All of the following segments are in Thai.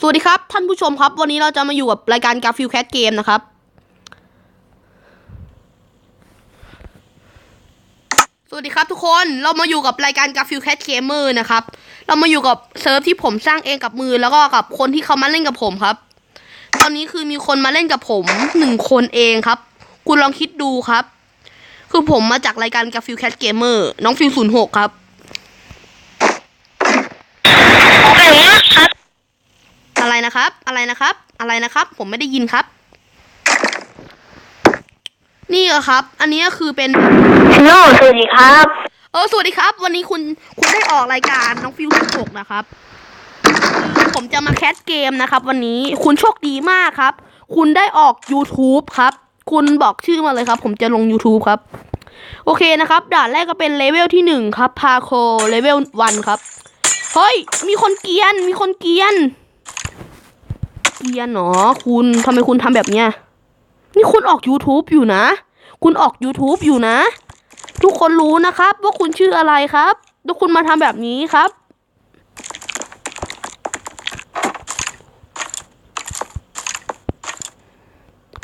สวัสดีครับ ท่านผู้ชมครับ วันนี้เราจะมาอยู่กับรายการกาฟิลแคทเกมนะครับ สวัสดีครับทุกคนเรามาอยู่กับรายการกาฟิลแคทเกมเมอร์นะครับ เรามาอยู่กับเซิร์ฟที่ผมสร้างเองกับมือแล้วก็กับคนที่เขามาเล่นกับผมครับ ตอนนี้คือมีคนมาเล่นกับผมหนึ่งคนเองครับ คุณลองคิดดูครับ คือผมมาจากรายการกาฟิลแคทเกมเมอร์น้องฟิลศูนย์หกครับ เก่งมากครับ อะไร นะครับ อะไรนะครับ อะไรนะครับ ผมไม่ได้ยินครับ นี่เหรอครับ อันนี้ก็คือเป็นฮัลโหลสวัสดีครับเออสวัสดีครับ วันนี้คุณคุณได้ออกรายการน้องฟิวสิบหกนะครับคือผมจะมาแคสเกมนะครับ วันนี้คุณโชคดีมากครับ คุณได้ออก YouTube ครับ คุณบอกชื่อมาเลยครับ ผมจะลง YouTube ครับ โอเคนะครับ ด่านแรกก็เป็นเลเวลที่หนึ่งครับพาโคเลเวลวันครับ เฮ้ย มีคนเกรียน มีคนเกรียน เกรียนเหรอคุณทำไมคุณทำแบบเนี้ยนี่คุณออก YouTube อยู่นะ คุณออก YouTube อยู่นะ ทุกคนรู้นะครับ ว่าคุณชื่ออะไรครับแล้วคุณมาทำแบบนี้ครับ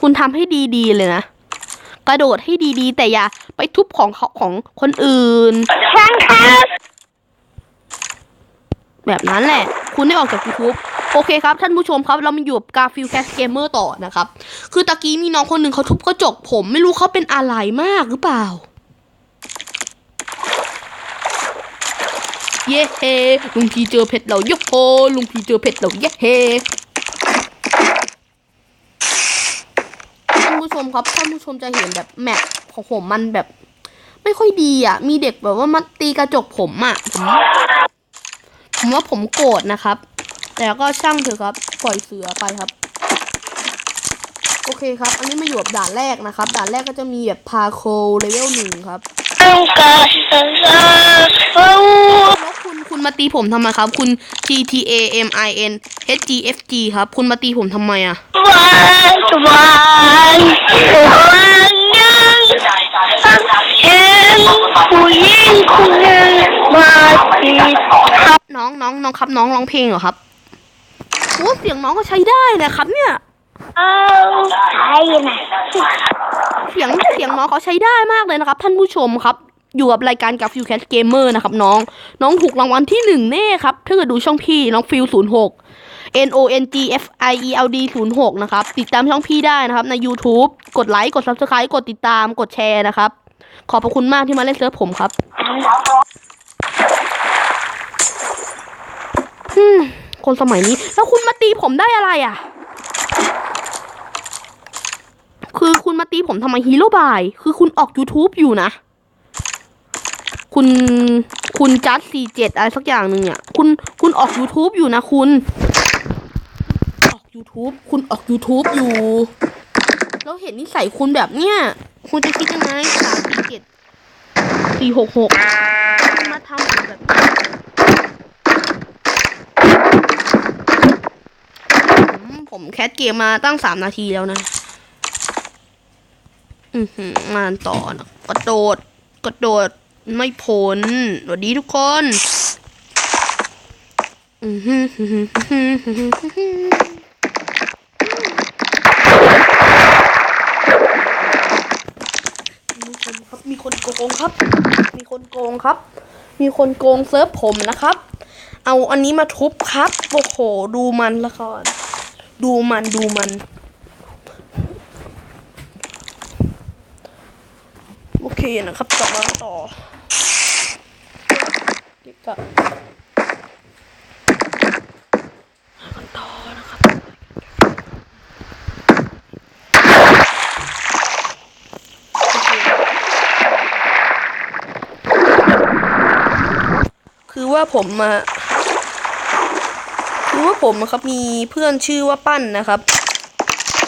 คุณทำให้ดีๆเลยนะ กระโดดให้ดีๆ แต่อย่าไปทุบของเขาของคนอื่นช่างครับแบบนั้นแหละ คุณได้ออกจาก YouTube โอเคครับ ท่านผู้ชมครับเรามาอยู่กับกาฟิลแคสเกมเมอร์ต่อนะครับ คือตะกี้มีน้องคนหนึ่งเขาทุบกระจกผมไม่รู้เขาเป็นอะไรมากหรือเปล่า เย้เฮลุงพีเจอเพชรเราเย้โฮลุงพีเจอเพชรเราเย้เฮท่านผู้ชมครับท่านผู้ชมจะเห็นแบบแมปของผมมันแบบ ไม่ค่อยดีอะ มีเด็กแบบว่ามาตีกระจกผมอะผมผมว่าผมโกรธนะครับ แต่ก็ช่างเถอะครับ ปล่อยเสือไปครับ โอเคครับ อันนี้มาอยู่กับด่านแรกนะครับ ด่านแรกก็จะมีแบบพาโคเลเวลหนึ่งครับต้องการจะโอ้แล้วคุณคุณมาตีผมทำไมครับ คุณ T T A M I N H G F G ครับ คุณมาตีผมทำไมอะวันวันวันหนึ่งเห็นผู้หญิงคนหนึ่งมาจีบครับน้องน้องน้องครับน้องร้องเพลงเหรอครับ โอ้เสียงน้องก็ใช้ได้นะครับเนี่ยเอาใช่นะเสียงเสียงน้องเขาใช้ได้มากเลยนะครับ ท่านผู้ชมครับ อยู่กับรายการกับฟิวแคสเกมเมอร์นะครับน้อง น้องถูกรางวัลที่หนึ่งแน่ครับ ถ้าเกิดดูช่องพี่น้องฟิวศูนย์หก N O N G F I E L D ศูนย์หกนะครับ ติดตามช่องพี่ได้นะครับ ใน YouTube กดไลค์ กด Subscribe กดติดตาม กดแชร์นะครับ ขอบพระคุณมากที่มาเล่นเซิร์ฟผมครับฮึม คนสมัยนี้ แล้วคุณมาตีผมได้อะไรอะ คือคุณมาตีผมทำไมฮีโร่บาย คือคุณออก YouTube อยู่นะ คุณคุณจัดสี่เจ็ดอะไรสักอย่างหนึ่งเนี่ยคุณคุณออก YouTube อยู่นะคุณ ออก YouTube คุณออก YouTube อยู่ แล้วเห็นนิสัยคุณแบบเนี้ยคุณจะคิดยังไงสามสี่เจ็ดสี่หกหกมาทำแบบนี้ ผมแคสเกมมาตั้งสามนาทีแล้วนะ อือหือมาต่อนะกระโดดกระโดดไม่พ้นสวัสดีทุกคนอือหือหือหือหือหือหือมีคนครับมีคนโกงครับ มีคนโกงครับ มีคนโกงเซิร์ฟผมนะครับ เอาอันนี้มาทุบครับ โอ้โห ดูมันละคร ดูมันดูมัน โอเคนะครับกลับมาต่อเก็บกลับมาต่อนะครับคือว่าผมมา คือว่าผมนะครับมีเพื่อนชื่อว่าปั้นนะครับ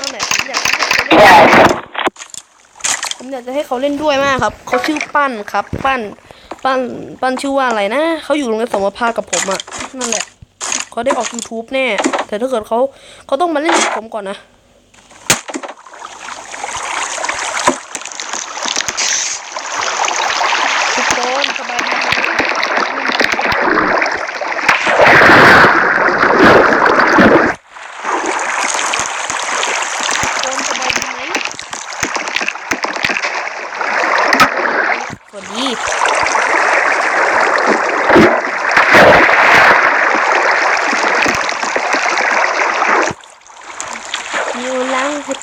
นั่นแหละผมอยากให้เขาเล่นผมอยากจะให้เขาเล่นด้วยมากครับเขาชื่อปั้นครับ ปั้น ปั้น ปั้นชื่อว่าอะไรนะเขาอยู่โรงเรียนสมภากับผมอะ่ะนั่นแหละเขาได้ออก YouTube แน่ แต่ถ้าเกิดเขาเขาต้องมาเล่นกับผมก่อนนะ ทุกคนสบายดีไหม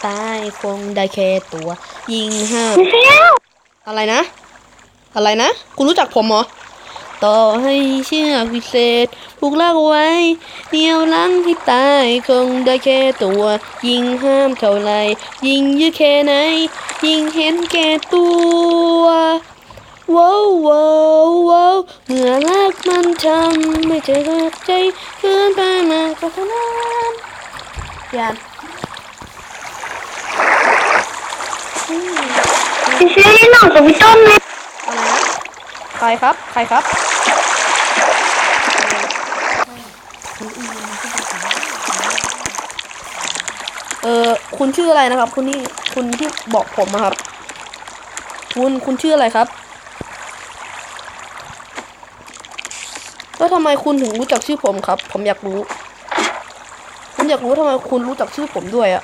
ตาย คงได้แค่ตัว ยิงห้ามอะไรนะ อะไรนะ คุณรู้จักผมเหรอ ต่อให้เชื่อกวิเศษผูกลากไว้เหนียวลังให้ตายคงได้แค่ตัว ยิงห้ามเท่าไร ยิงยอะแค่ไหน ยิงเห็นแก่ตัวว้าวว้าวว้าวเมื่อรักมันทำไม่เจอรักใจเกินไปมากกว่านั้นย่า พี่เฟี้ยวนี่น่องกับพี่ต้นเลยอะไรนะใครครับ ใครครับเออคุณชื่ออะไรนะครับ คุณนี่คุณที่บอกผมอะครับ คุณคุณชื่ออะไรครับแล้วทำไมคุณถึงรู้จักชื่อผมครับ ผมอยากรู้ ผมอยากรู้ทำไมคุณรู้จักชื่อผมด้วยอะ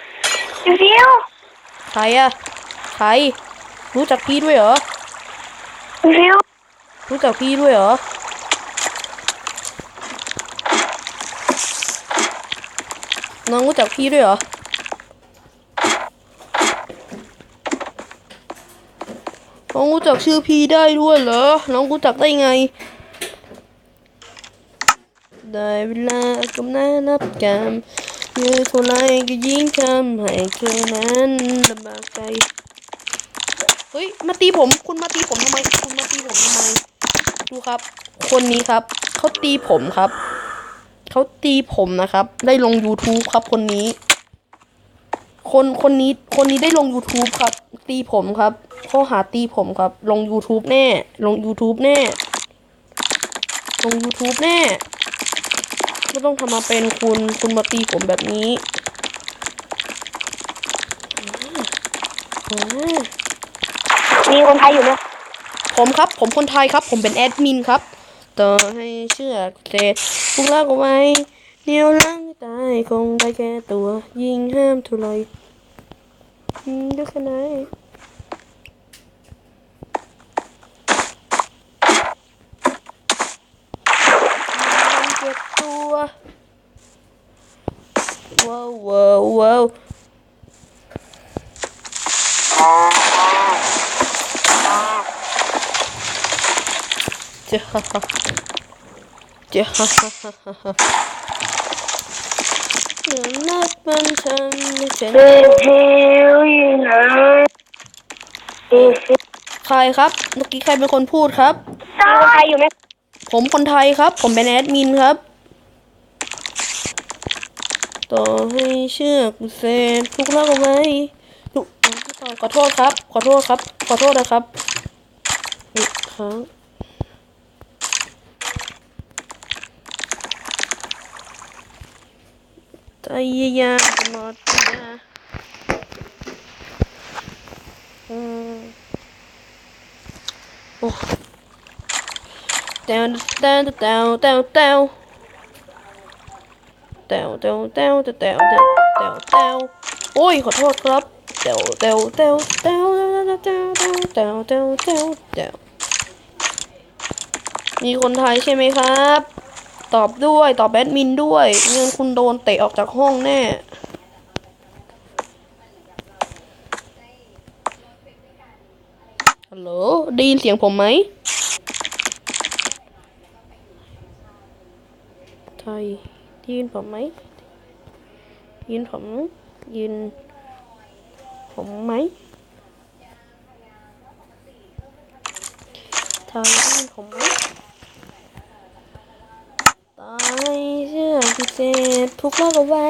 เดี๋เดียวใครอะใคร รู้จักพี่ด้วยเหรอ เดียวรู้จักพี่ด้วยเหรอ น้องรู้จักพี่ด้วยเหรอ น้องรู้จักชื่อพี่ได้ด้วยเหรอ น้องรู้จักได้ไง ได้เวลากำนับนับกัน ยืดเท่าไรก็ยิ่งทำให้เธอนั้นลำบากใจเฮ้ยมาตีผมคุณมาตีผมทำไมคุณมาตีผมทำไมดูครับ คนนี้ครับเขาตีผมครับเขาตีผมนะครับ ได้ลง YouTube ครับคนนี้ คนคนนี้คนนี้ได้ลง YouTube ครับ ตีผมครับข้อหาตีผมครับ ลง YouTube แน่ ลง YouTube แน่ ลง YouTube แน่ ไม่ต้องทำมาเป็นคุณคุณมาตีผมแบบนี้อ่ามีคนไทยอยู่ไหมผมครับ ผมคนไทยครับ ผมเป็นแอดมินครับ ต่อให้เชือกเศษพวกลากเอาไว้เหนียวลังตายคงได้แค่ตัว ยิงห้ามเทุไรยิงด้วยขนาดเจ็บตั วว้าวว้าวว้าวจะฮ่าฮ่าจะฮ่าฮ่าฮ่าฮ่าเรื่องนักมันทำไม่เป็นพี่เฟี้ยวอยู่ไหนพี่เฟี้ยวใครครับเมื่อกี้ใครเป็นคนพูดครับคนไทยอยู่ไหมผมคนไทยครับ ผมเป็นแอดมินครับ ต่อให้เชื่อกเศษทุกลากเอาไว้ทุกขอโทษครับ ขอโทษครับ ขอโทษนะครับอีกครั้งใจยามตลอดเวลาอืมโอ้เต้วเต้วเต้วเต้วเต้ว เต้วเตวเตวเตวเตวเต้วเต้วโอ้ยขอโทษครับเตวเตวเตวเตวเตวเตวเตวเตวเตวมีคนไทยใช่ไหมครับ ตอบด้วยตอบแบดมินด้วยเงินคุณโดนเตะออกจากห้องแน่ฮัลโหลได้ยินเสียงผมไหมไทย ยืนผมไหม ยืนผม ยืน ผมไหมไทยยืนผมไหมตายเชื่อพิเศษทุกลอกเอาไว้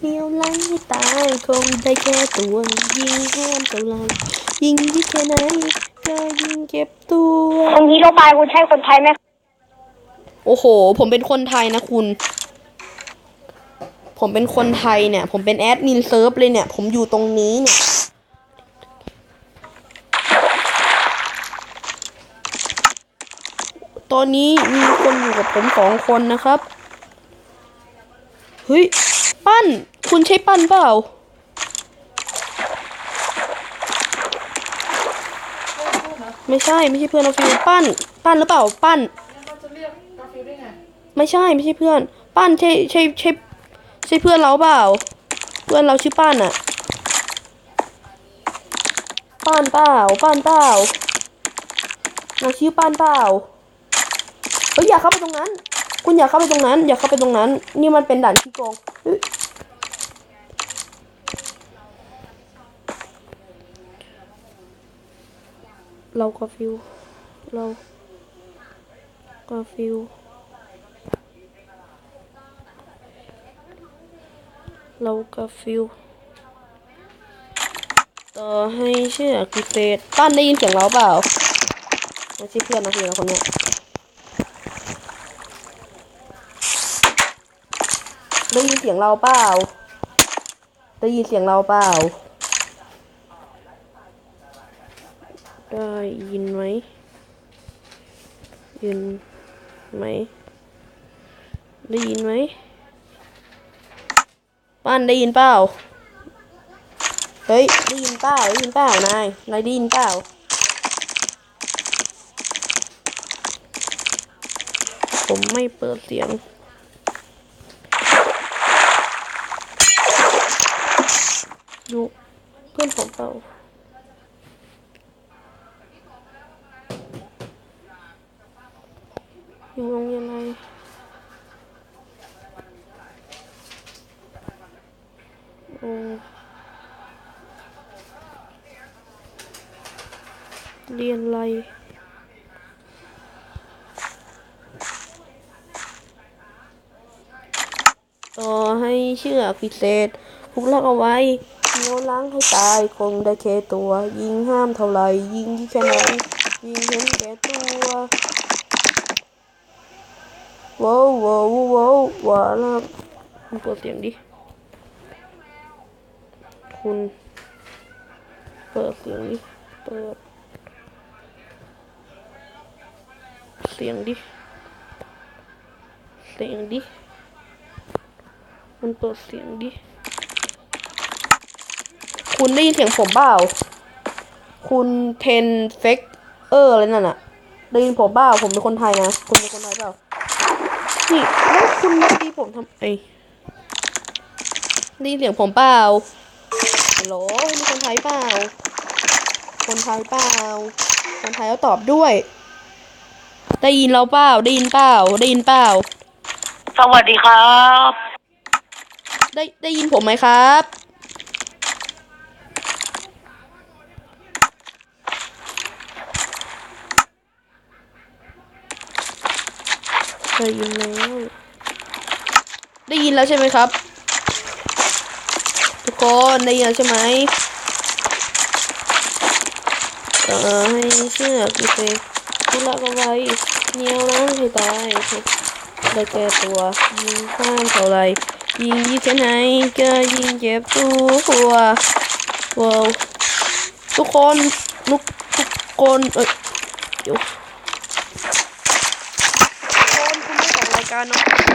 เหนียวลังให้ตายคงได้แค่ตัวยิงห้ามเท่าไรยิงยิ่งแค่ไหนก็ยิงเก็บตัวคนที่โรงพยาบาลคุณใช่คนไทยไหมโอ้โห ผมเป็นคนไทยนะคุณ ผมเป็นคนไทยเนี่ย ผมเป็นแอดมินเซิร์ฟเลยเนี่ย ผมอยู่ตรงนี้เนี่ย ตอนนี้มีคนอยู่กับผมสองคนนะครับ เฮ้ย ปั้น คุณใช่ปั้นเปล่าไม่ใช่ไม่ใช่เพื่อนเราฟิวปั้น ปั้นหรือเปล่าปั้นไม่ใช่ไม่ใช่เพื่อน ปั้นใช่ใช่ใช่ใช่เพื่อนเราเปล่า เพื่อนเราชื่อปั้นอะปั้นเปล่าปั้นเปล่าเราชื่อปั้นเปล่าเฮ้ยอย่าเข้าไปตรงนั้น คุณอย่าเข้าไปตรงนั้น อย่าเข้าไปตรงนั้น นี่มันเป็นด่านที่โกงเราก็ฟิวเราก็ฟิว เราก็ฟิวต่อให้เชื่อกิเศษป้านได้ยินเสียงเราเปล่าไม่ใช่เพื่อนนะพี่นะคนเนี้ยได้ยินเสียงเราเปล่า ได้ยินเสียงเราเปล่า ได้ยินไหมยินไหม ได้ยินไหม ป้านได้ยินเปล่า เฮ้ยได้ยินเปล่าได้ยินเปล่านายนายได้ยินเปล่าผมไม่เปิดเสียง ดูเพื่อนผมเปล่าอยู่โรงเรียนอะไร โอ้ เรียนอะไรต่อให้เชื่อพิเศษผูกลักเอาไว้โน้ล้างให้ตายคงได้แค่ตัว ยิงห้ามเท่าไหรยิงที่แค่ไหนยิงเห็นแก่ตัวว้าวว้าวว้าวว้าวแล้วคุณเปิดเสียงดิ คุณ เปิดเสียงดิ เปิด เสียงดิ เสียงดิ มันเปิดเสียงดิ คุณได้ยินเสียงผมเปล่า คุณเทนเฟกเอออะไรนั่นอะได้ยินผมเปล่า ผมเป็นคนไทยนะ คุณเป็นคนไทยเปล่า นี่แล้วคุณมาตีผมทำไมได้ยินเสียงผมเปล่า โหลมีคนไทยเปล่า คนไทยเปล่า คนไทยแล้วตอบด้วย ได้ยินเราเปล่า ได้ยินเปล่า ได้ยินเปล่า สวัสดีครับ ได้ได้ยินผมไหมครับ ได้ยินแล้ว ได้ยินแล้วใช่ไหมครับทุก คนได้ยินใช่ไหมเออให้เชื่อพี่เซทุละก็ไว้เหนียวนะให้ตายได้แก่ตัวยิงข้ามเท่าไรยิงยี่แค่ไหนก็ยิงเจ็บตัวว้าวทุกคนทุกทุกคนเอ้ยเดี๋ยวทุกคนคุณไม่ของรายการน้อง